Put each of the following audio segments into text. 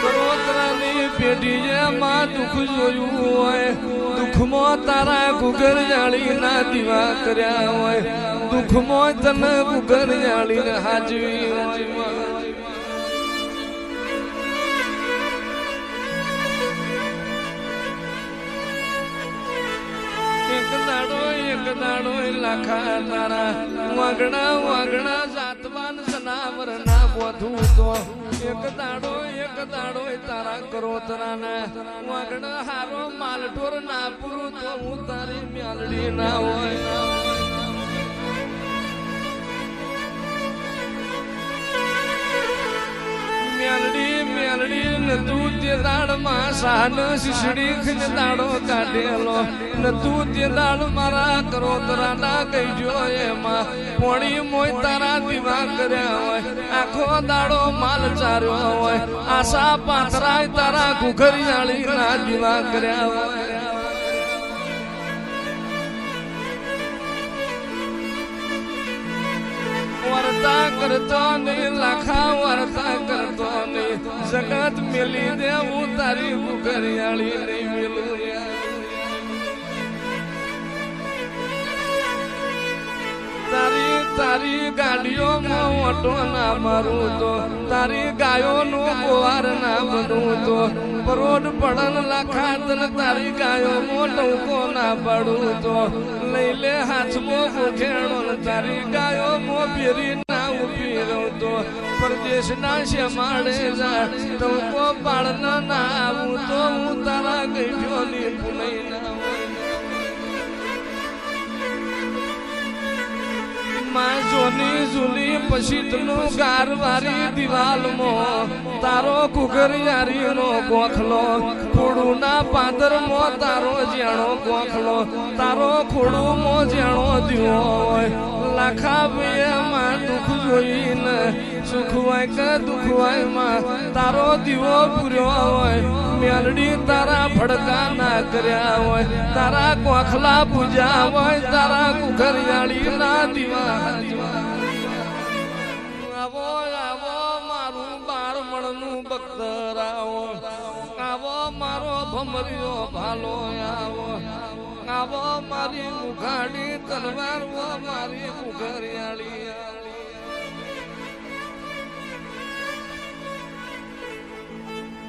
કરોતરાની પેઢીએ માં દુઃખ જોયું હોય. દુઃખમાં તારા ગુગરિયાળી ના દીવા કર્યા હોય. દુઃખમાં તને ગુગરિયાળી ને હાજવી. લાખા તારા. વાગણા વાગણા જાતવાન સનાવર ના વધુ એક દાડો એક દાડો તારા કરો તરાના વાગણા હારો માલઢોર તારી મ્યાલડી ના હોય. ના મેલડી ને તું તે દાડમાં સાન શીશડી ખીન દાડો કાઢેલો. ન તું તે દાડ મારા કરો તરાના કહીજો એમાં. પોણી મોય તારા દીવા કર્યા હોય. આખો દાડો માલ ચાર્યો હોય. આશા પાથરાય તારા ઘુઘરિયાળી ના દીવા કર્યા હોય. કરતો લાખા વાર્તા કરતો જગત મેલી દેવું તારી ગુગરિયાળી નહીં મેલું તારી તારી ગાડીઓમાં ઓટો ના મારું તો તારી ગાયોનું ગોવાર ના બનવું તો પરોડ પડન લાખા તારી તારી ગાયોમાં ટોકો ના પડું તો લઈ લે હાથમાં ગોખેણો ને તારી ગાયોમાં ફેરી ના તો પરદેશ ના શેમાડે જા ટોકો પાડન ના આવું તો હું તારા ગઈઠ્યો ની પુનઈ ના માં જોની જૂની પછીતનું ગારવારી દિવાલમાં તારો કુકરિયારી નો ગોખલો ખોડું ના પાદર મો તારો જેણો ગોખલો તારો ખોડું મો જેણો દીવો લાખા બે માં દુઃખ જોઈને સુખ હોય કે દુઃખ હોયમાં તારો દીવો પૂર્યો હોય, મેલડી તારા ભડકા ના કર્યા હોય, તારા કોખલા પૂજા હોય, તારા કુખરિયાળી ના દીવા આવો આવો મારું બાળમણનું બખ્તર આવો આવો મારો ભમરિયો ભાલો આવો. આવો મારી મુખાડી તલવાર, વો મારી મુખરિયાળી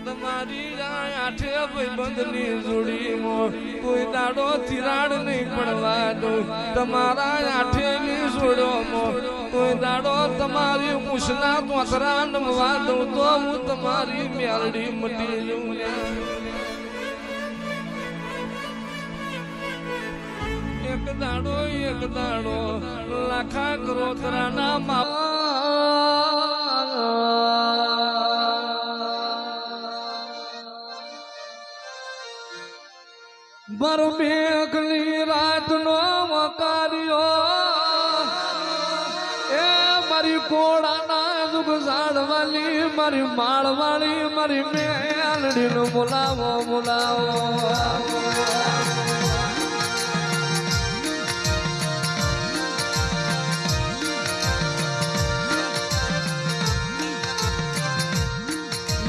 તમારી આઠે ભાઈબંધની જોડીમાં કોઈ દાડો તિરાડ નહીં પડવા દઉં તમારા આઠેની જોડોમાં કોઈ દાડો તમારી મૂછના તોતરા નમવા દઉં તો હું તમારી મેલડી મટી જઉં. દાડો, એક દાડો, લાખા કરોતરાના બર રાત નો મકાર્યો. એ મારી કોડાના દુઃખ ઝાડવાલી મારી માળવાળી, મારી મેલડીનો બોલાવો બોલાવો.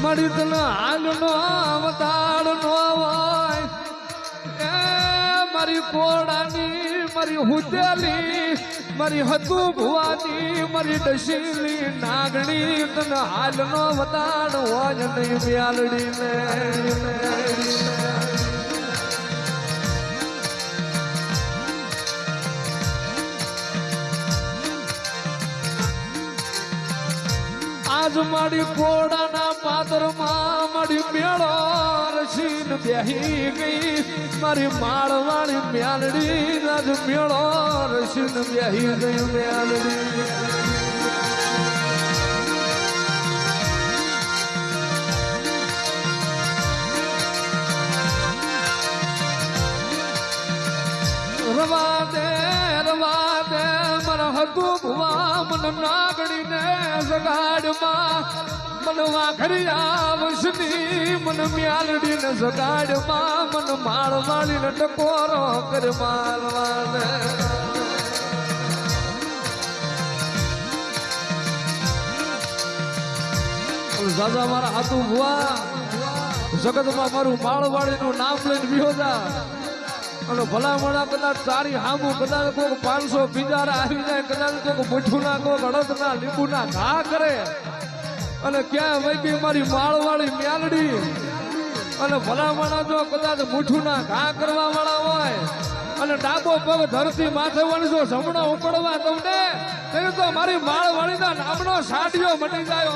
મળી તને હાલનો અવતાર નો હોય. એ મારી કોડાની મારી હુતેલી મારી હતું ભુવાની, મારી ડસીલી નાગણી, તને હાલનો અવતાર હોય નહીં મ્યાલડી આજ મારી કોડાના પાદરમાં મારી મેળો રસીન બેહી ગઈ. મારી માળવાળી મ્યાલડી આજ મેળો રસીન બેહી ગઈ, મ્યાલડી. રવા ભુવા મન નાગણીને જગાડમાં. મન વાઘરિયા વંશની મન મ્યાલડીને જગાડમાં. મન માળ માળીને ટકોરો કર માલવાને દાદા મારા હાથું ભુવા. જગતમાં મારું માળવાડીનું નામ લઈને વિહોદા અને ભલામણા કદાચ તારી હામું, કદાચ કોઈક પાંચસો બિજારા આવી જાય, કદાચ કોઈક મીઠુંના કોઈક અડદના, લીંબુના ઘા કરે. અને ક્યાં વૈકી મારી માળવાળી મ્યાલડી. અને ભલામણા જો કદાચ મીઠુંના ઘા કરવા વાળા હોય, અને ડાબો પગ ધરતી માથે વણજો, જમણો ઉપડવા તમને, તો મારી માળવાળીના નામનો સાડિયો મટી જાય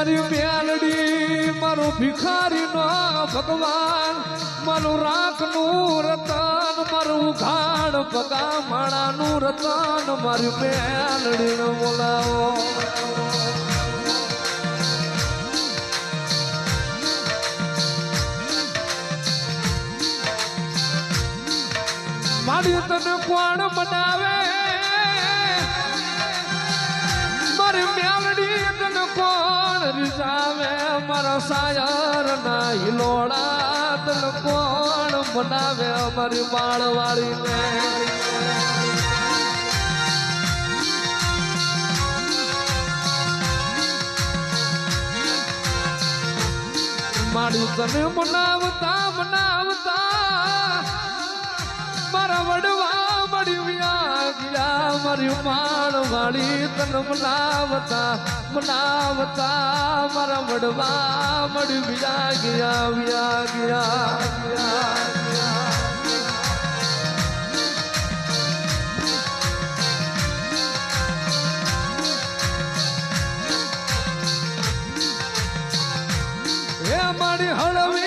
મારી મેલડી મારું ભિખારી નો ભગવાન. મારું રાખનું રતન, મારું ઘાડ પગા માણાનું રતન, મારી મેલડી નો બોલાવો. મારી તને કોણ બનાવે મારી મેલડી તને કોણ રીઝાવે મારા સાયર ના હિલોડા તને કોણ બનાવે અમારી માળવાળી ને મારી તને બનાવતા મનાવતા મારી માણ વાળી તન મનાવતા મનાવતા મારા વડવા મળી વ્યા ગયા વ્યા ગયા મારી હળવી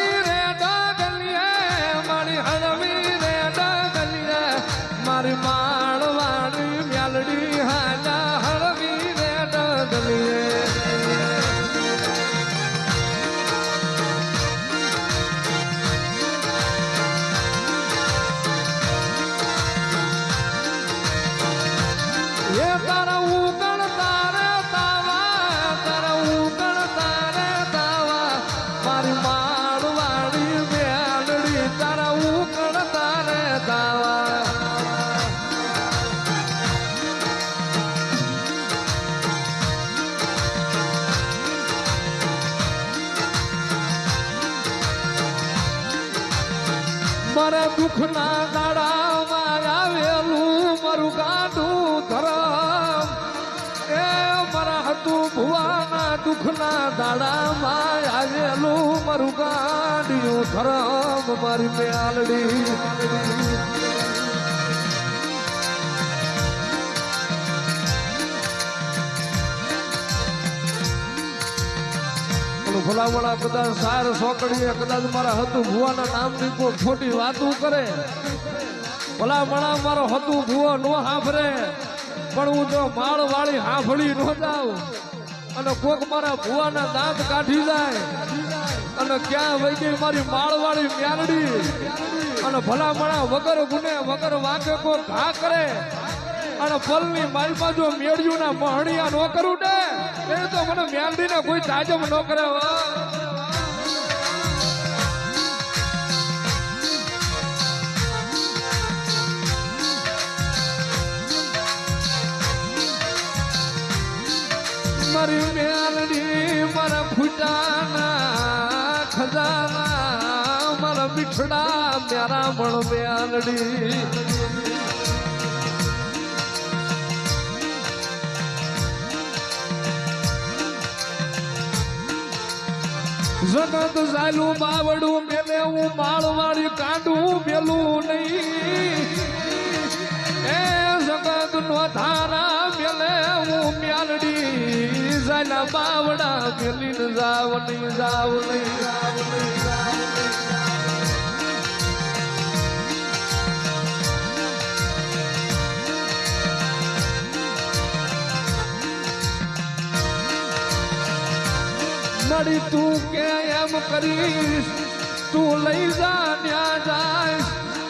મારા દુઃખના દાડામાં આવેલું મારું ગાડું ધરમ એ મારા હતું ભુવાના દુઃખના દાડામાં આવેલું મારું ગાડ્યું ધરમ મારી મેલડી ભલામણા કદાચ સાર સોકડીએ, કદાચ મારા હતું ભુવાના નામની કોઈ ખોટી વાતું કરે. ભલામણા મારો હતું ભુવો નો હાંભરે, પણ હું જો માળ વાળી હાંભળી નો જાઉં. અને કોક મારા ભુવાના દાંત કાઢી જાય. અને ક્યાં વહી ગઈ મારી માળ વાળી મ્યાલડી અને ભલામણા વગર ગુને વગર વાંકે કોઈ ઘા કરે. અને પલની માલમાં જો મેળ્યું ના મહણિયા નો કરું ને, એ તો મને મેંદી ને કોઈ તાજમ ન કરે. મારી મેલડી, મારા ફૂટાના ખજાના, મારા મીઠડા મારા મણ મેલડી સનત ઝાલું બાવડું મેલે હું માળવાળી કાંડું મેલું નહીં. એ જગત નો ધારા મેલે હું મ્યાલડી ઝાલા બાવડા મેલીને જાવ નહીં જાવ નહીં, જાવ તું ક્યાં પ્રેમ કરીશ. તું લઈ જા, ત્યાં જાય.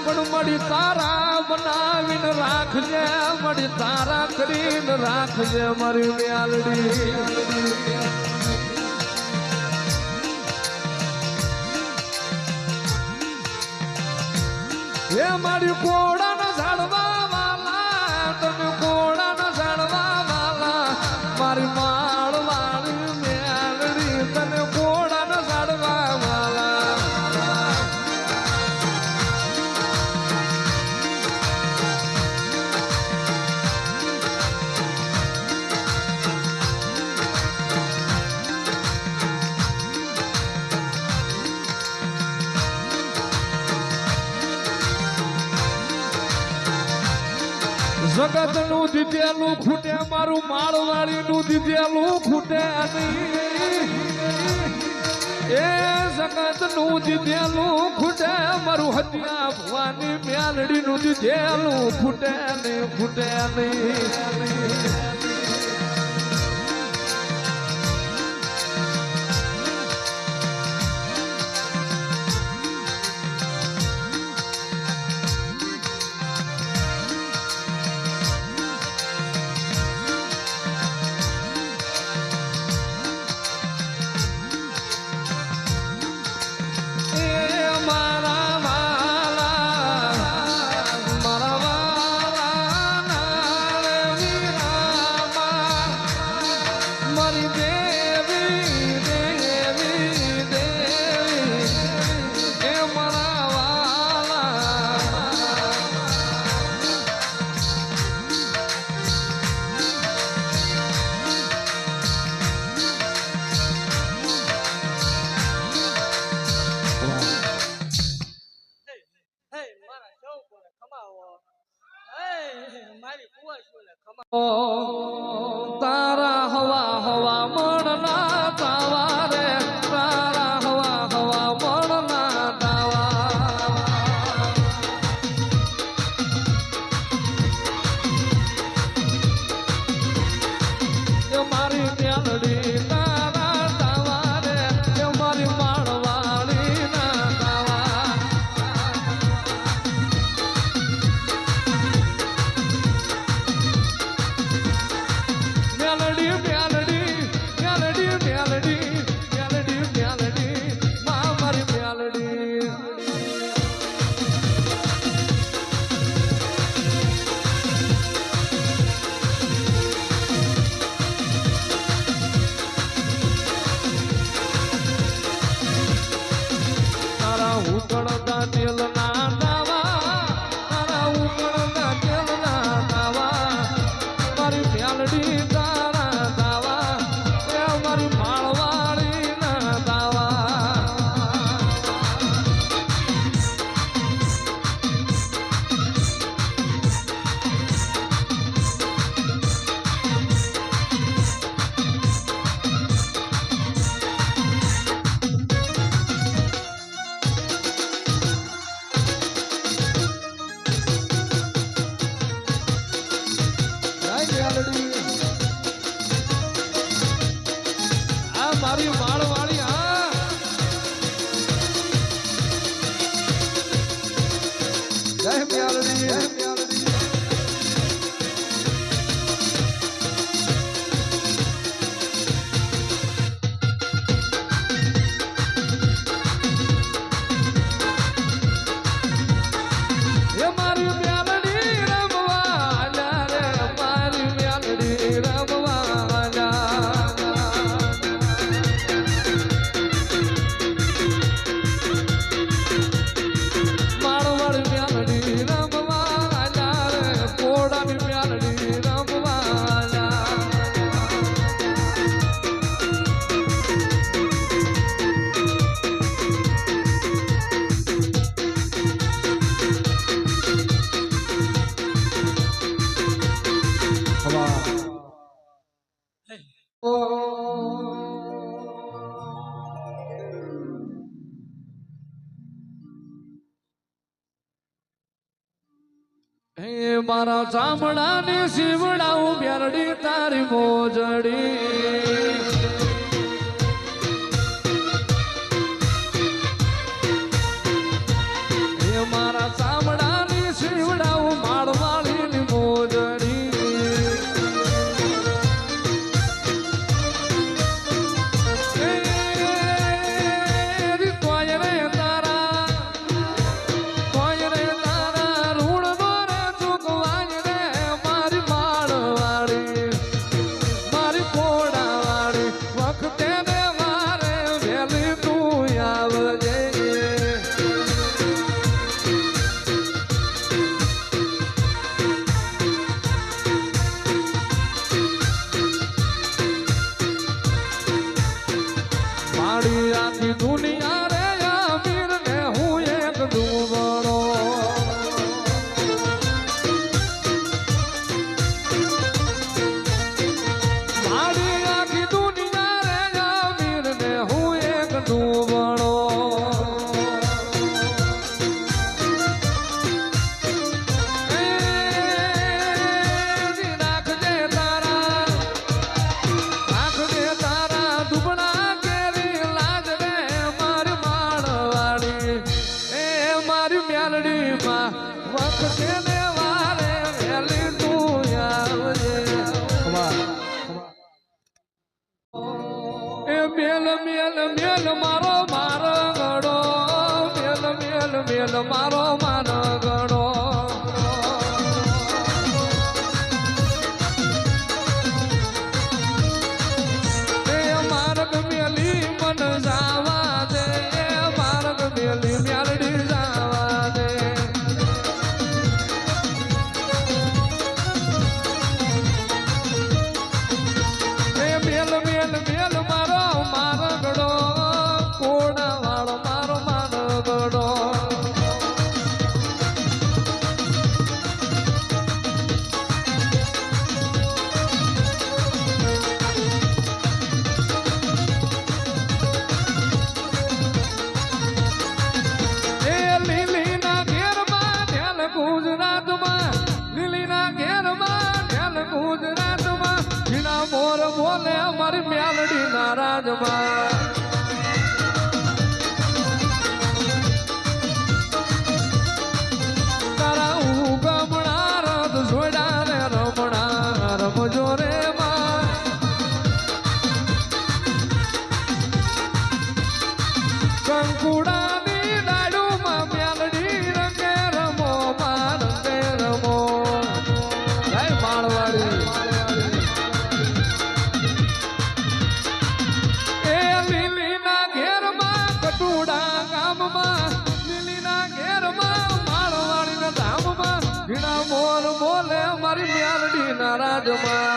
પણ મળી તારા બનાવીને રાખજે, મળી તારા કરીને રાખજે મારી મ્યાલડી એ મારી કોડાના ઝાડ જગતનું દીધેલું ખૂટે, મારું માળવાળી નું દીધેલું ખૂટે એ જગતનું દીધેલું ખૂટે, મારું હત્યા ભવાની મ્યાલડી નું દીધેલું ખૂટે નહીં ખૂટે નહીં. ખમા મારા ચામડાને શિવડાવું બેરડી તારી મોજડી. માળવાડીના